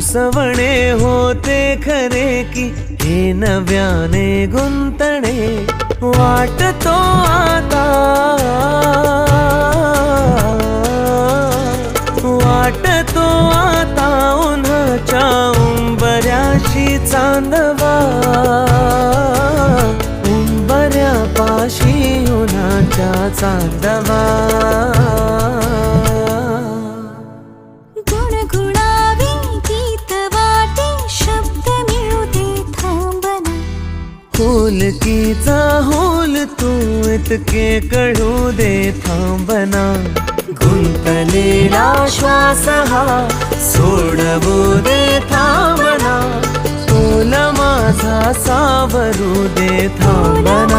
उसवणे होते खरे की हे नव्याने गुंतणे वाटतो आता. वाटतो आता उन्हाच्या उंबऱ्याशी चांदवा. उंबऱ्यापाशी उन्हाच्या चांदवा. गुणगुणावी फूल की चाहूल तू इतके कळू दे थांबना गुंतलेला श्वास हा सोडवू दे थांबना तुला माझा सावरू दे थांबना